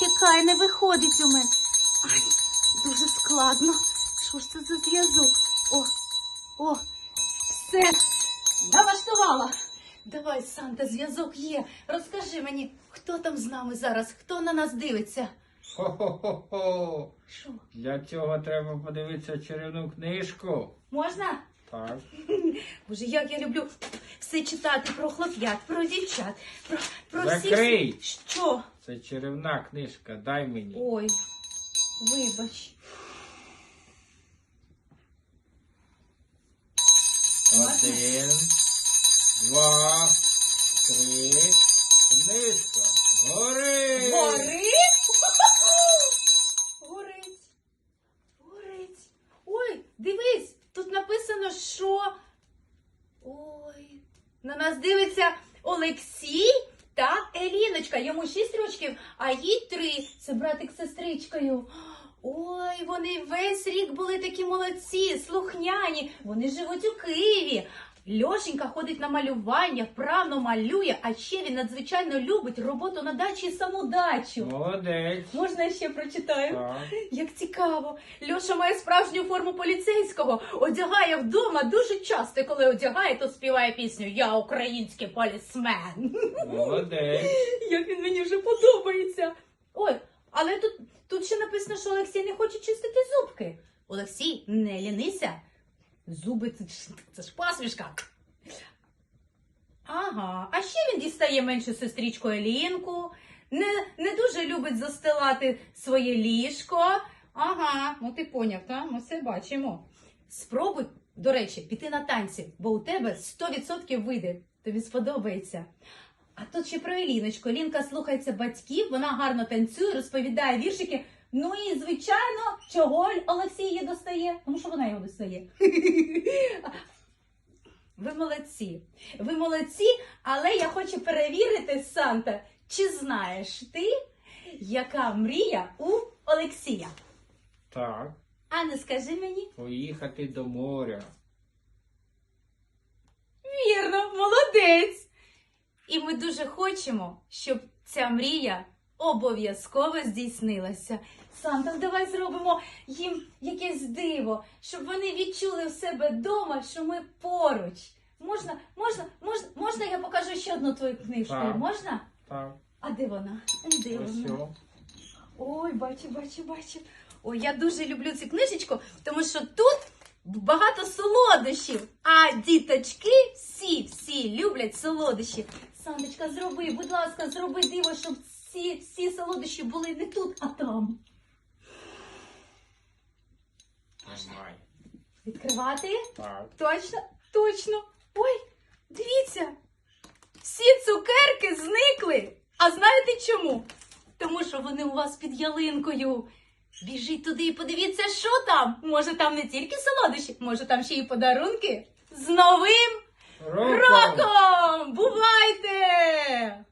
Чекай, не виходить у мене. Ай, дуже складно. Що ж це за зв'язок? О, о, все, налаштувала. Давай, Санта, зв'язок є. Розкажи мені, хто там з нами зараз, хто на нас дивиться? Хо-хо-хо-хо. Що, Для цього треба подивитися чарівну книжку. можна? Так. Боже, як я люблю все читати про хлоп'ят, про дівчат, про, про Закрий! Що? Це чарівна книжка, дай мені. Ой, вибач. Один, два, три. Книжка. Гори! Горить? Горить. Горить. Ой, дивись, тут написано, що. Ой, на нас дивиться Олексій. Йому 6 рочків, а їй 3. Це братик з сестричкою. Ой, вони весь рік були такі молодці, слухняні. Вони живуть у Києві. Льошенька ходить на малювання, вправно малює, а ще він надзвичайно любить роботу на дачі і самодачу. Молодець. Можна я ще прочитаю? Так. Як цікаво. Льоша має справжню форму поліцейського, одягає вдома дуже часто, і коли одягає, то співає пісню Я український полісмен. Молодець. Як він мені вже подобається. Ой, але тут, тут ще написано, що Олексій не хоче чистити зубки. Олексій, не лінися. Зуби це ж, це ж посмішка. Ага, а ще він дістає меншу сестричку Елінку, не, не дуже любить застилати своє ліжко. Ага, ну ти поняв, та? Ми все бачимо. Спробуй, до речі, піти на танці, бо у тебе 100% вийде. Тобі сподобається. А тут ще про Еліночку. Елінка слухається батьків, вона гарно танцює, розповідає віршики. Ну і звичайно, чого Олексій її достає? Тому що вона його достає. Ви молодці. Ви молодці, але я хочу перевірити, Санта, чи знаєш ти, яка мрія у Олексія? Так. А не скажи мені. Поїхати до моря. Вірно, молодець. І ми дуже хочемо, щоб ця мрія обов'язково здійснилася. Санта, давай зробимо їм якесь диво, щоб вони відчули в себе вдома, що ми поруч. Можна, можна, можна, можна я покажу ще одну твою книжку? Так. Можна? Так. А де вона? Де вона? Ой, бачу, бачу, бачу. Ой, я дуже люблю цю книжечку, тому що тут багато солодощів. А діточки всі, всі люблять солодощі. Сандочка, зроби, будь ласка, зроби диво, щоб всі, всі солодощі були не тут, а там. Давай. Відкривати? Так. Точно, точно. Ой, дивіться. Всі цукерки зникли. А знаєте чому? Тому що вони у вас під ялинкою. Біжіть туди і подивіться, що там. Може, там не тільки солодощі, може там ще й подарунки. З новим Роком! роком! Бувайте!